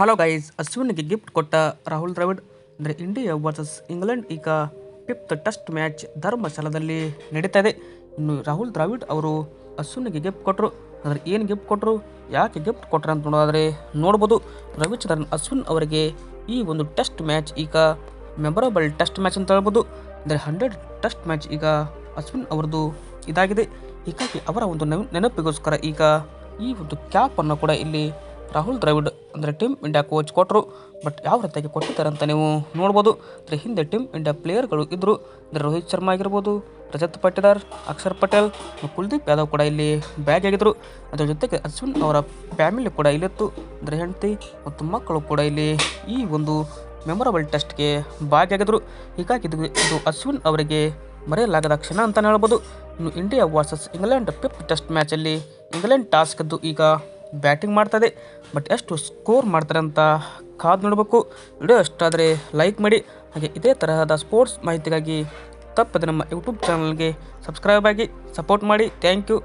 Hello guys ಅಶ್ವಿನ್ಗೆ gift ಕೊಟ್ಟ ರಾಹುಲ್ ದ್ರಾವಿಡ್, ಅಂದರೆ India versus England, ಈಗ ಫಿಫ್ತ್ ಟೆಸ್ಟ್ ಮ್ಯಾಚ್ ಧರ್ಮಶಾಲದಲ್ಲಿ ನಡೀತಾ ಇದೆ. ಇನ್ನು ರಾಹುಲ್ ದ್ರಾವಿಡ್ ಅವರು ಅಶ್ವಿನ್ಗೆ ಗಿಫ್ಟ್ ಕೊಟ್ಟರು ಅಂದರೆ ಏನು ಗಿಫ್ಟ್ ಕೊಟ್ಟರು ಯಾಕೆ ಗಿಫ್ಟ್ ಕೊಟ್ಟರು ಅಂತ ನೋಡೋದಾದರೆ ನೋಡ್ಬೋದು. ರವಿಚಂದ್ರನ್ ಅಶ್ವಿನ್ ಅವರಿಗೆ ಈ ಒಂದು ಟೆಸ್ಟ್ ಮ್ಯಾಚ್ ಈಗ ಮೆಮೊರಬಲ್ ಟೆಸ್ಟ್ ಮ್ಯಾಚ್ ಅಂತ ಹೇಳ್ಬೋದು. ಅಂದರೆ ಹಂಡ್ರೆಡ್ ಟೆಸ್ಟ್ ಮ್ಯಾಚ್ ಈಗ ಅಶ್ವಿನ್ ಅವರದು ಇದಾಗಿದೆ. ಹೀಗಾಗಿ ಅವರ ಒಂದು ನೆನಪಿಗೋಸ್ಕರ ಈಗ ಈ ಒಂದು ಕ್ಯಾಪನ್ನು ಕೂಡ ಇಲ್ಲಿ ರಾಹುಲ್ ದ್ರಾವಿಡ್ ಅಂದರೆ ಟೀಮ್ ಇಂಡಿಯಾ ಕೋಚ್ ಕೊಟ್ಟರು ಬಟ್ ಯಾವ ರೀತಿಯಾಗಿ ಕೊಟ್ಟಿದ್ದಾರೆ ಅಂತ ನೀವು ನೋಡ್ಬೋದು. ಅಂದರೆ ಹಿಂದೆ ಟೀಮ್ ಇಂಡಿಯಾ ಪ್ಲೇಯರ್ಗಳು ಇದ್ದರು ಅಂದರೆ ರೋಹಿತ್ ಶರ್ಮಾ ಆಗಿರ್ಬೋದು, ರಜತ್ ಪಟ್ಟಿದಾರ್ ಅಕ್ಷರ್ ಪಟೇಲ್ ಕುಲ್ದೀಪ್ ಯಾದವ್ ಕೂಡ ಇಲ್ಲಿ ಬ್ಯಾಗ್ ಆಗಿದ್ದರು ಅದರ ಜೊತೆಗೆ ಅಶ್ವಿನ್ ಅವರ ಫ್ಯಾಮಿಲಿ ಕೂಡ ಇಲ್ಲಿತ್ತು. ಅಂದರೆ ಹೆಂಡತಿ ಮತ್ತು ಮಕ್ಕಳು ಕೂಡ ಇಲ್ಲಿ ಈ ಒಂದು ಮೆಮೊರಬಲ್ ಟೆಸ್ಟ್ಗೆ ಭಾಗಿಯಾಗಿದ್ದರು ಹೀಗಾಗಿ ಇದು ಅಶ್ವಿನ್ ಅವರಿಗೆ ಮರೆಯಲಾಗದ ಕ್ಷಣ ಅಂತಲೇ ಹೇಳ್ಬೋದು. ಇನ್ನು India versus England fifth test ಮ್ಯಾಚಲ್ಲಿ England toss ಗೆದ್ದು ಈಗ ಬ್ಯಾಟಿಂಗ್ ಮಾಡ್ತದೆ. ಬಟ್ ಎಷ್ಟು ಸ್ಕೋರ್ ಮಾಡ್ತಾರೆ ಅಂತ ಕಾದು ನೋಡಬೇಕು. ವಿಡಿಯೋ ಇಷ್ಟಾದರೆ ಲೈಕ್ ಮಾಡಿ. ಹಾಗೆ ಇದೇ ತರಹದ ಸ್ಪೋರ್ಟ್ಸ್ ಮಾಹಿತಿಗಾಗಿ ತಪ್ಪದೆ ನಮ್ಮ ಯೂಟ್ಯೂಬ್ ಚಾನಲ್ಗೆ ಸಬ್ಸ್ಕ್ರೈಬ್ ಆಗಿ ಸಪೋರ್ಟ್ ಮಾಡಿ. Thank you.